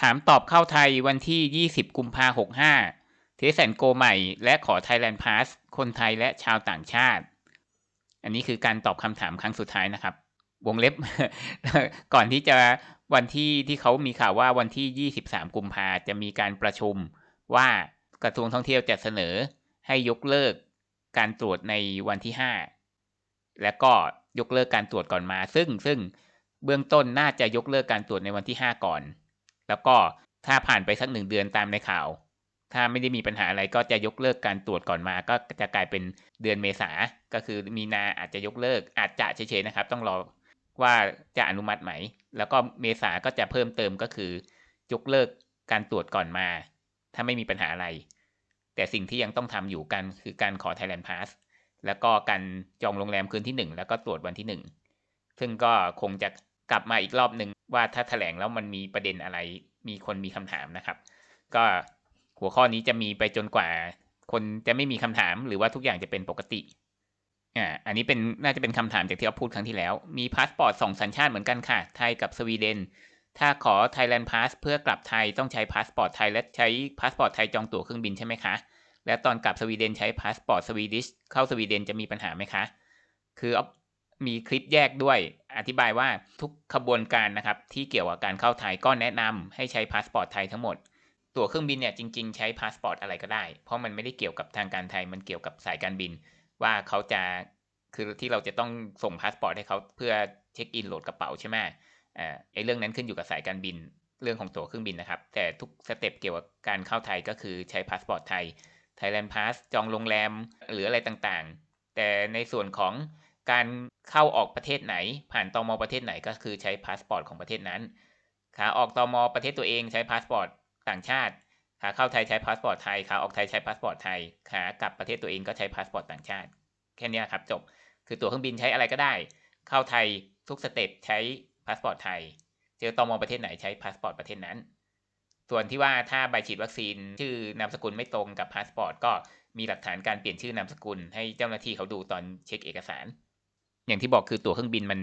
ถามตอบเข้าไทยวันที่ 20 กุมภาหกห้าเทสแอนโกใหม่ และขอ Thailand Pass คนไทยและชาวต่างชาติ อันนี้คือการตอบคำถามครั้งสุดท้ายนะครับ วงเล็บ ก่อนที่จะวันที่ที่เขามีข่าวว่าวันที่ 23 กุมภาจะมีการประชุมว่ากระทรวงท่องเที่ยวจะเสนอให้ยกเลิกการตรวจในวันที่ 5 และก็ยกเลิกการตรวจก่อนมา ซึ่งซึ่งเบื้องต้นน่าจะยกเลิกการตรวจในวันที่ 5 ก่อน แล้วก็ถ้าผ่านไปสักหนึ่งเดือนตามในข่าว ถ้าไม่ได้มีปัญหาอะไรก็จะยกเลิกการตรวจก่อนมา ก็จะกลายเป็นเดือนเมษา ก็คือมีนาอาจจะยกเลิก อาจจะเฉยๆนะครับ ต้องรอว่าจะอนุมัติไหม แล้วก็เมษาก็จะเพิ่มเติมก็คือยกเลิกการตรวจก่อนมา ถ้าไม่มีปัญหาอะไร แต่สิ่งที่ยังต้องทำอยู่กันคือการขอ Thailand Pass แล้วก็การจองโรงแรมคืนที่ 1 แล้วก็ตรวจวันที่ 1 ซึ่งก็คงจะกลับมาอีกรอบหนึ่ง ว่าถ้าแถลงแล้วมันมีประเด็นอะไร มีคนมีคำถามนะครับ ก็หัวข้อนี้จะมีไปจนกว่า คนจะไม่มีคำถามหรือว่าทุกอย่างจะเป็นปกติอ่าอันนี้เป็นน่าจะเป็นคำถามจากที่เราพูดครั้งที่แล้ว มีพาสปอร์ตสองสัญชาติเหมือนกันค่ะ ไทยกับสวีเดน ถ้าขอ Thailand Pass เพื่อกลับไทยต้องใช้พาสปอร์ตไทยและใช้พาสปอร์ตไทยจองตั๋วเครื่องบินใช่ไหมคะ และตอนกลับสวีเดนใช้พาสปอร์ตสวีดิชเข้าสวีเดนจะมีปัญหาไหมคะ คือ มีคลิปแยกด้วย อธิบายว่าทุกขบวนการนะครับที่เกี่ยวกับการเข้าไทยก็แนะนำให้ใช้พาสปอร์ตไทยทั้งหมด ตั๋วเครื่องบินเนี่ยจริง ๆ ใช้พาสปอร์ตอะไรก็ได้ เพราะมันไม่ได้เกี่ยวกับทางการไทยมันเกี่ยวกับสายการบิน ว่าเขาจะคือที่เราจะต้องส่งพาสปอร์ตให้เขาเพื่อเช็คอินโหลดกระเป๋าใช่ไหมอ่าไอ้เรื่องนั้นขึ้นอยู่กับสายการบินเรื่องของตั๋วเครื่องบินนะครับ แต่ทุกสเต็ปเกี่ยวกับการเข้าไทยก็คือใช้พาสปอร์ตไทย Thailand Pass จองโรงแรมหรืออะไรต่างๆ แต่ในส่วนของ การเข้าออกประเทศไหน ผ่านตมประเทศไหนก็คือใช้พาสปอร์ตของประเทศนั้น ขาออกตมประเทศตัวเองใช้พาสปอร์ตต่างชาติ ขาเข้าไทยใช้พาสปอร์ตไทย ขาออกไทยใช้พาสปอร์ตไทย ขากลับประเทศตัวเองก็ใช้พาสปอร์ตต่างชาติ แค่นี้ครับจบ คือตั๋วเครื่องบินใช้อะไรก็ได้ เข้าไทยทุกสเต็ปใช้พาสปอร์ตไทย เจอตมประเทศไหนใช้พาสปอร์ตประเทศนั้น ส่วนที่ว่าถ้าใบฉีดวัคซีนชื่อนามสกุลไม่ตรงกับพาสปอร์ตก็มีหลักฐานการเปลี่ยนชื่อนามสกุลให้เจ้าหน้าที่เขาดูตอนเช็คเอกสาร อย่างที่บอกคือตั๋วเครื่องบินมัน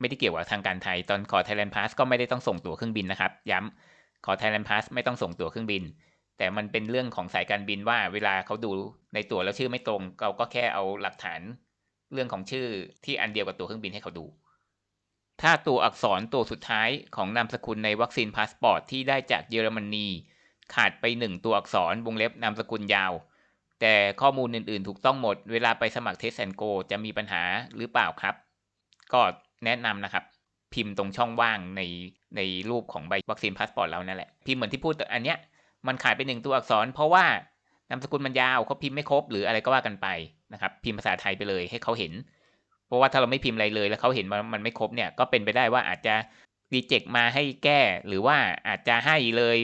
ไม่ได้เกี่ยวกับทางการไทย ตอนขอ Thailand Pass ก็ไม่ได้ต้องส่งตั๋วเครื่องบินนะครับ ย้ำขอ Thailand Pass ไม่ต้องส่งตั๋วเครื่องบิน แต่มันเป็นเรื่องของสายการบินว่าเวลาเขาดูในตั๋วแล้วชื่อไม่ตรง เราก็แค่เอาหลักฐานเรื่องของชื่อที่อันเดียวกับตั๋วเครื่องบินให้เขาดู ถ้าตัวอักษรตัวสุดท้ายของนามสกุลในวัคซีนพาสปอร์ตที่ได้จากเยอรมนีขาดไปหนึ่งตัวอักษรวงเล็บนามสกุลยาว แต่ข้อมูลอื่นๆ ถูกต้องหมด เวลาไปสมัครเทสแอนโกจะมีปัญหาหรือเปล่าครับ ก็แนะนำนะครับ พิมพ์ตรงช่องว่างในในรูปของใบวัคซีนพาสปอร์ตเรานั่นแหละ พิมพ์เหมือนที่พูดอันเนี้ยมันขาดไปหนึ่งตัวอักษร เพราะว่านามสกุลมันยาวเขาพิมพ์ไม่ครบ หรืออะไรก็ว่ากันไปนะครับ พิมพ์ภาษาไทยไปเลยให้เขาเห็น เพราะว่าถ้าเราไม่พิมพ์อะไรเลย แล้วเขาเห็นว่ามันไม่ครบเนี่ยก็เป็นไปได้ว่าอาจจะรีเจ็คมาให้แก้ หรือว่าอาจจะให้เลย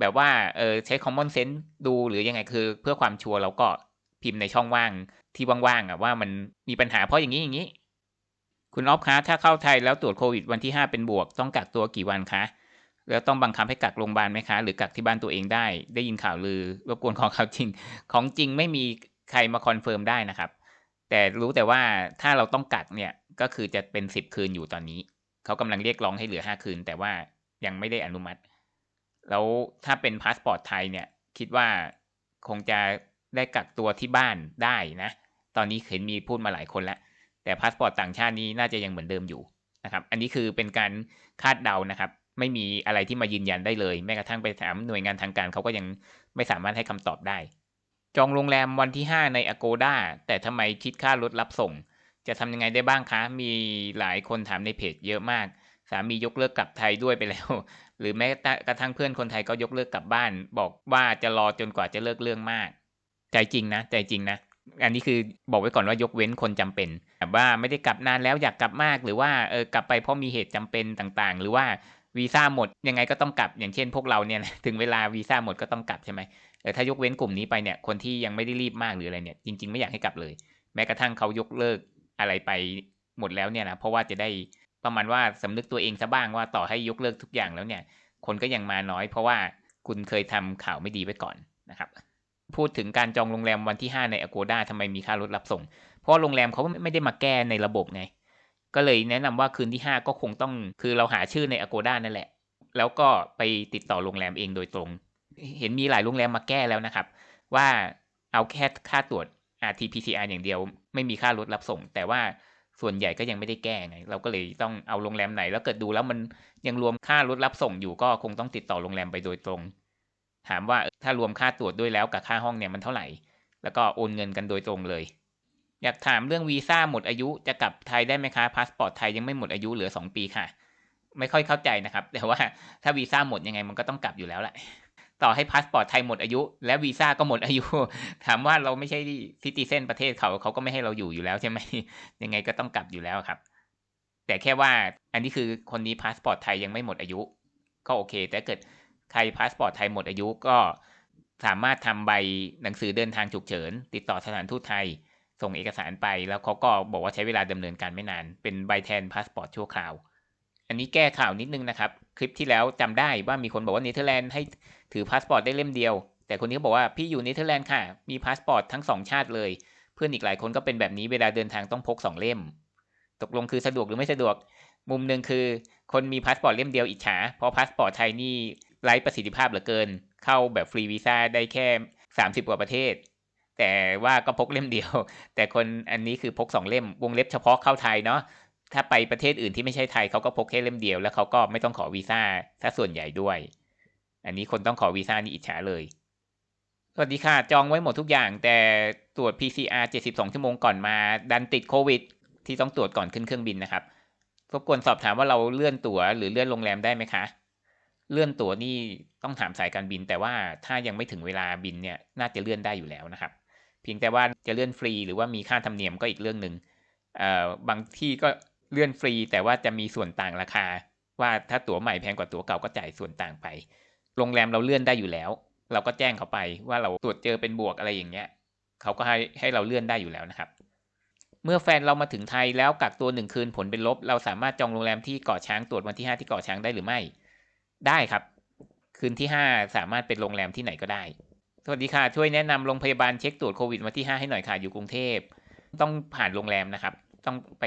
แบบว่าเออใช้ common sense ดูหรือยังไงคือ เพื่อความชัวร์เราก็พิมพ์ในช่องว่างที่ว่างๆอะว่ามันมีปัญหาเพราะอย่างนี้อย่างนี้ คุณออฟคะถ้าเข้าไทยแล้วตรวจโควิดวันที่ 5 เป็นบวก ต้องกักตัวกี่วันคะแล้วต้องบังคับให้กักโรงพยาบาลไหมคะ หรือกักที่บ้านตัวเองได้ ได้ยินข่าวลือรบกวนของข่าวจริง ของจริงไม่มีใครมาคอนเฟิร์มได้นะครับ แต่รู้แต่ว่าถ้าเราต้องกักเนี่ยก็คือจะเป็นสิบคืนอยู่ตอนนี้ เขากำลังเรียกร้องให้เหลือห้าคืน แต่ว่ายังไม่ได้อนุมัติ แล้วถ้าเป็นพาสปอร์ตไทยเนี่ย คิดว่าคงจะได้กักตัวที่บ้านได้นะ ตอนนี้เห็นมีพูดมาหลายคนแล้ว แต่พาสปอร์ตต่างชาตินี้น่าจะยังเหมือนเดิมอยู่นะครับ อันนี้คือเป็นการคาดเดานะครับ ไม่มีอะไรที่มายืนยันได้เลย แม้กระทั่งไปถามหน่วยงานทางการเขาก็ยังไม่สามารถให้คำตอบได้ จองโรงแรมวันที่ 5 ใน Agoda แต่ทำไมคิดค่ารถรับส่ง จะทำยังไงได้บ้างคะ มีหลายคนถามในเพจเยอะมาก สามียกเลิกกลับไทยด้วยไปแล้ว หรือแม้กระทั่งเพื่อนคนไทยก็ยกเลิกกลับบ้าน บอกว่าจะรอจนกว่าจะเลิกเรื่องมาก ใจจริงนะใจจริงนะอันนี้คือบอกไว้ก่อนว่ายกเว้นคนจำเป็นแบบว่าไม่ได้กลับนานแล้วอยากกลับมาก หรือว่าเออกลับไปเพราะมีเหตุจำเป็นต่างๆ หรือว่าวีซ่าหมดยังไงก็ต้องกลับอย่างเช่นพวกเราเนี่ยถึงเวลาวีซ่าหมดก็ต้องกลับใช่ไหมแต่ถ้ายกเว้นกลุ่มนี้ไปเนี่ยคนที่ยังไม่ได้รีบมากหรืออะไรเนี่ยจริง ๆ ไม่อยากให้กลับเลย แม้กระทั่งเขายกเลิกอะไรไปหมดแล้วเนี่ยนะเพราะว่าจะได้ ประมาณว่าสำนึกตัวเองซะบ้างว่าต่อให้ยกเลิกทุกอย่างแล้วเนี่ย คนก็ยังมาน้อยเพราะว่าคุณเคยทำข่าวไม่ดีไว้ก่อนนะครับ พูดถึงการจองโรงแรมวันที่ 5 ใน Agoda ทำไมมีค่ารถรับส่ง เพราะโรงแรมเขาไม่ได้มาแก้ในระบบไง ก็เลยแนะนำว่าคืนที่ 5 ก็คงต้องคือเราหาชื่อใน Agoda นั่นแหละ แล้วก็ไปติดต่อโรงแรมเองโดยตรง เห็นมีหลายโรงแรมมาแก้แล้วนะครับ ว่าเอาแค่ค่าตรวจ RT-PCR อย่างเดียว ไม่มีค่ารถรับส่ง แต่ว่า ส่วนใหญ่ก็ยังไม่ได้แก้ไง เราก็เลยต้องเอาโรงแรมไหน แล้วเกิดดูแล้วมันยังรวมค่ารถรับส่งอยู่ก็คงต้องติดต่อโรงแรมไปโดยตรง ถามว่าถ้ารวมค่าตรวจด้วยแล้วกับค่าห้องเนี่ยมันเท่าไหร่ แล้วก็โอนเงินกันโดยตรงเลย อยากถามเรื่องวีซ่าหมดอายุจะกลับไทยได้ไหมคะพาสปอร์ตไทยยังไม่หมดอายุเหลือสองปีค่ะ ไม่ค่อยเข้าใจนะครับ แต่ว่าถ้าวีซ่าหมดยังไงมันก็ต้องกลับอยู่แล้วแหละ ต่อให้พาสปอร์ตไทยหมดอายุ และวีซ่าก็หมดอายุ ถามว่าเราไม่ใช่ซิติเซนประเทศเขาเขาก็ไม่ให้เราอยู่อยู่แล้วใช่ไหมยังไงก็ต้องกลับอยู่แล้วครับ แต่แค่ว่าอันนี้คือคนนี้พาสปอร์ตไทยยังไม่หมดอายุ ก็โอเค แต่เกิดใครพาสปอร์ตไทยหมดอายุก็สามารถทำใบหนังสือเดินทางฉุกเฉิน ติดต่อสถานทูตไทย ส่งเอกสารไป แล้วเขาก็บอกว่าใช้เวลาดำเนินการไม่นาน เป็นใบแทนพาสปอร์ตชั่วคราว อันนี้แก้ข่าวนิดนึงนะครับ คลิปที่แล้วจำได้ว่ามีคนบอกว่าเนเธอร์แลนด์ให้ถือพาสปอร์ตได้เล่มเดียว แต่คนนี้บอกว่าพี่อยู่เนเธอร์แลนด์ค่ะ มีพาสปอร์ตทั้งสองชาติเลย เพื่อนอีกหลายคนก็เป็นแบบนี้เวลาเดินทางต้องพกสองเล่ม ตกลงคือสะดวกหรือไม่สะดวก มุมหนึ่งคือ คนมีพาสปอร์ตเล่มเดียวอิจฉาเพราะพาสปอร์ตไทยนี่ไร้ประสิทธิภาพเหลือเกิน เข้าแบบฟรีวีซ่าได้แค่ 30 กว่าประเทศ แต่ว่าก็พกเล่มเดียว แต่คนอันนี้คือพกสองเล่มวงเล็บเฉพาะเข้าไทยเนาะ ถ้าไปประเทศอื่นที่ไม่ใช่ไทยเขาก็พกแค่เล่มเดียวแล้วเขาก็ไม่ต้องขอวีซ่าถ้าส่วนใหญ่ด้วย อันนี้คนต้องขอวีซ่านี่อิจฉาเลยสวัสดีค่ะ จองไว้หมดทุกอย่าง แต่ตรวจ PCR 72 ชั่วโมงก่อนมา ดันติดโควิด ที่ต้องตรวจก่อนขึ้นเครื่องบินนะครับรบกวนสอบถามว่าเราเลื่อนตั๋วหรือเลื่อนโรงแรมได้ไหมคะ เลื่อนตั๋วนี่ต้องถามสายการบิน แต่ว่าถ้ายังไม่ถึงเวลาบินเนี่ยน่าจะเลื่อนได้อยู่แล้วนะครับเพียงแต่ว่าจะเลื่อนฟรีหรือว่ามีค่าธรรมเนียมก็อีกเรื่องหนึ่งเอ่อบางที่ก็ เลื่อนฟรีแต่ว่าจะมีส่วนต่างราคา ว่าถ้าตั๋วใหม่แพงกว่าตั๋วเก่าก็จ่ายส่วนต่างไป โรงแรมเราเลื่อนได้อยู่แล้ว เราก็แจ้งเขาไปว่าเราตรวจเจอเป็นบวกอะไรอย่างเงี้ยเขาก็ให้ให้เราเลื่อนได้อยู่แล้วนะครับ เมื่อแฟนเรามาถึงไทยแล้วกักตัวหนึ่งคืนผลเป็นลบ เราสามารถจองโรงแรมที่เกาะช้างตรวจวันที่ห้าที่เกาะช้างได้หรือไม่ ได้ครับ คืนที่ห้าสามารถเป็นโรงแรมที่ไหนก็ได้ สวัสดีค่ะช่วยแนะนำโรงพยาบาลเช็คตรวจโควิดวันที่ห้าให้หน่อยค่ะอยู่กรุงเทพต้องผ่านโรงแรมนะครับ ต้องไป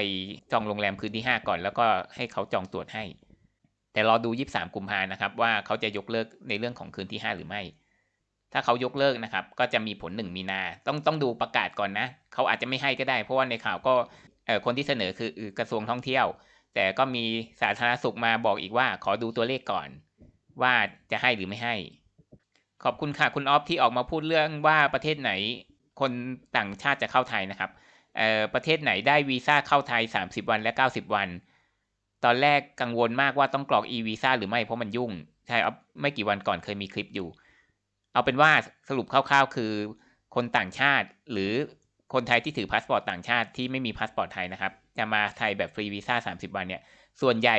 จองโรงแรมคืนที่ห้าก่อน แล้วก็ให้เขาจองตรวจให้ แต่รอดูยี่สามกุมภานะครับ ว่าเขาจะยกเลิกในเรื่องของคืนที่ห้าหรือไม่ ถ้าเขายกเลิกนะครับ ก็จะมีผลหนึ่งมีนา ต้องต้องดูประกาศก่อนนะ เขาอาจจะไม่ให้ก็ได้ เพราะว่าในข่าวก็เอ่อคนที่เสนอคือกระทรวงท่องเที่ยว แต่ก็มีสาธารณสุขมาบอกอีกว่า ขอดูตัวเลขก่อน ว่าจะให้หรือไม่ให้ ขอบคุณค่ะคุณออฟที่ออกมาพูดเรื่องว่าประเทศไหนคนต่างชาติจะเข้าไทยนะครับ ประเทศไหนได้วีซ่าเข้าไทย 30 วันและ 90 วัน ตอนแรกกังวลมากว่าต้องกรอก e วีซ่าหรือไม่เพราะมันยุ่ง ใช่ออฟไม่กี่วันก่อนเคยมีคลิปอยู่ เอาเป็นว่าสรุปคร่าวๆ คือ คนต่างชาติหรือคนไทยที่ถือพาสปอร์ตต่างชาติที่ไม่มีพาสปอร์ตไทยนะครับ จะมาไทยแบบฟรีวีซ่า 30 วันเนี่ย ส่วนใหญ่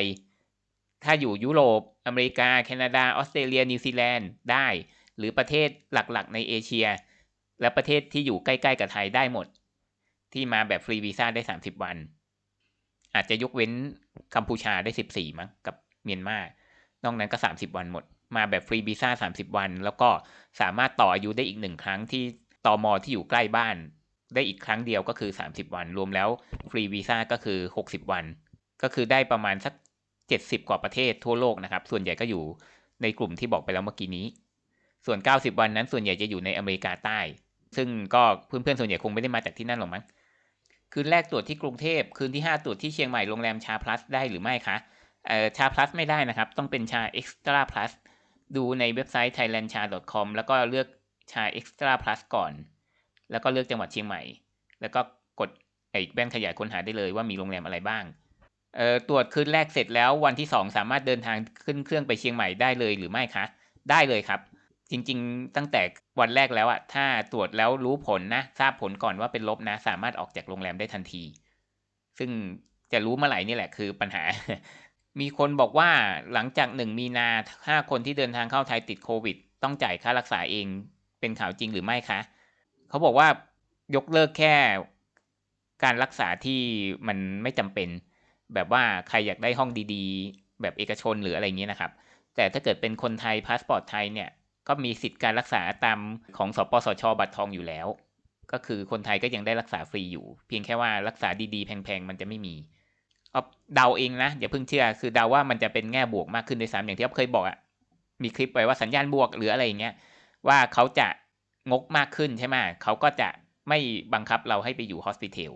ถ้าอยู่ยุโรป อเมริกา แคนาดา ออสเตรเลีย นิวซีแลนด์ได้ หรือประเทศหลักๆ ในเอเชีย และประเทศที่อยู่ใกล้ ๆ กับไทยได้หมด ที่มาแบบฟรีวีซ่าได้30วัน อาจจะยกเว้นกัมพูชาได้14มั้งกับเมียนมานอกนั้นก็30วันหมด มาแบบฟรีวีซ่า30วัน แล้วก็สามารถต่ออายุได้อีกหนึ่งครั้งที่ตอมอที่อยู่ใกล้บ้าน ได้อีกครั้งเดียวก็คือ30วัน รวมแล้วฟรีวีซ่าก็คือ60วัน ก็คือได้ประมาณสัก70กว่าประเทศทั่วโลกนะครับ ส่วนใหญ่ก็อยู่ในกลุ่มที่บอกไปแล้วเมื่อกี้นี้ ส่วน 90 วันนั้นส่วนใหญ่จะอยู่ในอเมริกาใต้ ซึ่งก็เพื่อนๆส่วนใหญ่คงไม่ได้มาจากที่นั่นหรอกมั้ง คืนแรกตรวจที่กรุงเทพคืนที่ 5 ตรวจที่เชียงใหม่โรงแรมชาพลัสได้หรือไม่คะเอ่อชาพลัสไม่ได้นะครับ ต้องเป็นชาเอ็กซ์ตร้าพลัสดูในเว็บไซต์ thailandcha.com แล้วก็เลือกชาเอ็กซ์ตร้าพลัสก่อน แล้วก็เลือกจังหวัดเชียงใหม่ แล้วก็กดไอ้แว่นขยายค้นหาได้เลยว่ามีโรงแรมอะไรบ้าง เอ่อ ตรวจคืนแรกเสร็จแล้ววันที่ 2 สามารถเดินทางขึ้นเครื่องไปเชียงใหม่ได้เลยหรือไม่คะ ได้เลยครับ จริง ๆ ตั้งแต่วันแรกแล้วอะถ้าตรวจแล้วรู้ผลนะ ทราบผลก่อนว่าเป็นลบนะ สามารถออกจากโรงแรมได้ทันที ซึ่งจะรู้เมื่อไหร่นี่แหละคือปัญหา มีคนบอกว่าหลังจากหนึ่งมีนาถ้าคนที่เดินทางเข้าไทยติดโควิด ต้องจ่ายค่ารักษาเอง เป็นข่าวจริงหรือไม่คะ เขาบอกว่ายกเลิกแค่การรักษาที่มันไม่จำเป็น แบบว่าใครอยากได้ห้องดีๆ แบบเอกชนหรืออะไรเงี้ยนะครับ แต่ถ้าเกิดเป็นคนไทยพาสปอร์ตไทยเนี่ย ก็มีสิทธิ์การรักษาตามของสปสช บัตรทองอยู่แล้ว ก็คือคนไทยก็ยังได้รักษาฟรีอยู่ เพียงแค่ว่ารักษาดีๆ แพงๆ มันจะไม่มีเดาเองนะ อย่าเพิ่งเชื่อ คือเดาว่ามันจะเป็นแง่บวกมากขึ้นในสามอย่างที่ออฟเคยบอกอะมีคลิปไว้ว่าสัญญาณบวกหรืออะไรอย่างเงี้ยว่าเขาจะงกมากขึ้นใช่ไหมเขาก็จะไม่บังคับเราให้ไปอยู่ฮอสพิทอล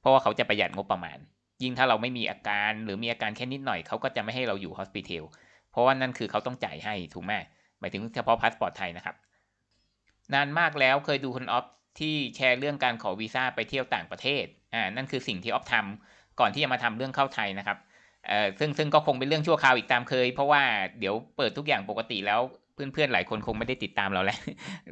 เพราะว่าเขาจะประหยัดงบประมาณ ยิ่งถ้าเราไม่มีอาการหรือมีอาการแค่นิดหน่อยเขาก็จะไม่ให้เราอยู่ฮอสพิทอลเพราะว่านั่นคือเขาต้องจ่ายให้ถูกไหม หมายถึงเฉพาะพาสปอร์ตไทยนะครับ นานมากแล้วเคยดูคุณออฟที่แชร์เรื่องการขอวีซ่าไปเที่ยวต่างประเทศอ่านั่นคือสิ่งที่ออฟทำก่อนที่จะมาทำเรื่องเข้าไทยนะครับเอ่อซึ่งซึ่งก็คงเป็นเรื่องชั่วคราวอีกตามเคย เพราะว่าเดี๋ยวเปิดทุกอย่างปกติแล้วเพื่อนๆหลายคนคงไม่ได้ติดตามเราแล้ว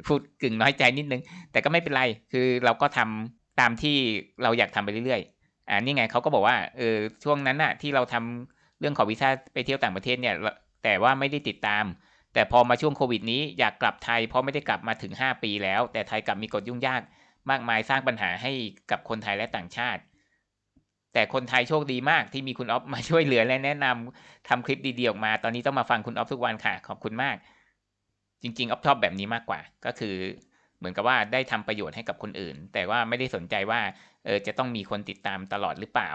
พูดกึ่งน้อยใจนิดนึง แต่ก็ไม่เป็นไรคือเราก็ทำตามที่เราอยากทำไปเรื่อยๆอ่านี่ไงเขาก็บอกว่าเออช่วงนั้นน่ะที่เราทำเรื่องขอวีซ่าไปเที่ยวต่างประเทศเนี่ยแต่ว่าไม่ได้ติดตาม แต่พอมาช่วงโควิดนี้อยากกลับไทยเพราะไม่ได้กลับมาถึง 5 ปีแล้ว แต่ไทยกลับมีกฎยุ่งยาก มากมายสร้างปัญหาให้กับคนไทยและต่างชาติ แต่คนไทยโชคดีมากที่มีคุณอ๊อฟมาช่วยเหลือและแนะนำทำคลิปดีๆออกมา ตอนนี้ต้องมาฟังคุณอ๊อฟทุกวันค่ะ ขอบคุณมาก จริงๆอ๊อฟชอบแบบนี้มากกว่า ก็คือเหมือนกับว่าได้ทำประโยชน์ให้กับคนอื่น แต่ว่าไม่ได้สนใจว่าเออจะต้องมีคนติดตามตลอดหรือเปล่า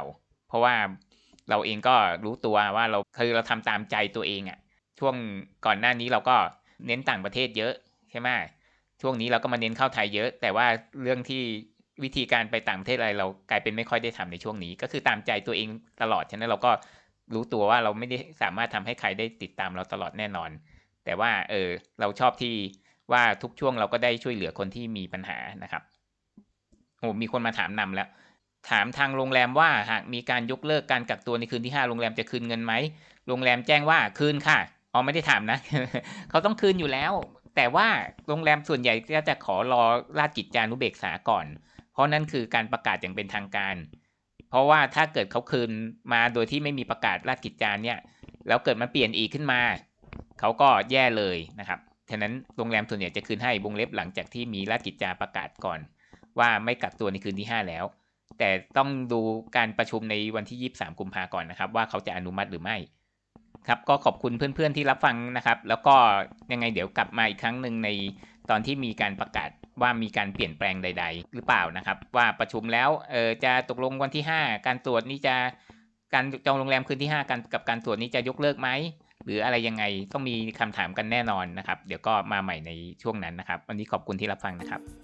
เพราะว่าเราเองก็รู้ตัวว่าเราคือเราทำตามใจตัวเองอะ ช่วงก่อนหน้านี้เราก็เน้นต่างประเทศเยอะใช่ไหมช่วงนี้เราก็มาเน้นเข้าไทยเยอะ แต่ว่าเรื่องที่วิธีการไปต่างประเทศอะไรเรากลายเป็นไม่ค่อยได้ทำในช่วงนี้ ก็คือตามใจตัวเองตลอดฉะนั้นเราก็รู้ตัวว่าเราไม่ได้สามารถทำให้ใครได้ติดตามเราตลอดแน่นอน แต่ว่าเออเราชอบที่ว่าทุกช่วงเราก็ได้ช่วยเหลือคนที่มีปัญหานะครับโอ้มีคนมาถามนำแล้ว ถามทางโรงแรมว่าหากมีการยกเลิกการกักตัวในคืนที่ห้าโรงแรมจะคืนเงินไหมโรงแรมแจ้งว่าคืนค่ะ อ๋อไม่ได้ถามนะเขาต้องคืนอยู่แล้ว แต่ว่าโรงแรมส่วนใหญ่ก็จะขอรอราชกิจจานุเบกษาก่อน เพราะนั่นคือการประกาศอย่างเป็นทางการ เพราะว่าถ้าเกิดเขาคืนมาโดยที่ไม่มีประกาศราชกิจจาเนี่ยแล้วเกิดมันเปลี่ยนอีกขึ้นมาเขาก็แย่เลยนะครับฉะนั้นโรงแรมส่วนใหญ่จะคืนให้วงเล็บหลังจากที่มีราชกิจจาประกาศก่อน ว่าไม่กักตัวในคืนที่ 5 แล้ว แต่ต้องดูการประชุมในวันที่ 23 กุมภาก่อนนะครับ ว่าเขาจะอนุมัติหรือไม่ ครับก็ขอบคุณเพื่อนๆที่รับฟังนะครับ แล้วก็ยังไงเดี๋ยวกลับมาอีกครั้งหนึ่งในตอนที่มีการประกาศว่ามีการเปลี่ยนแปลงใด ๆ หรือเปล่านะครับ ว่าประชุมแล้วเออจะตกลงวันที่ 5 การตรวจนี่จะการจองโรงแรมคืนที่ 5 กันกับการตรวจนี้จะยกเลิกไหมหรืออะไรยังไงต้องมีคำถามกันแน่นอนนะครับ เดี๋ยวก็มาใหม่ในช่วงนั้นนะครับ วันนี้ขอบคุณที่รับฟังนะครับ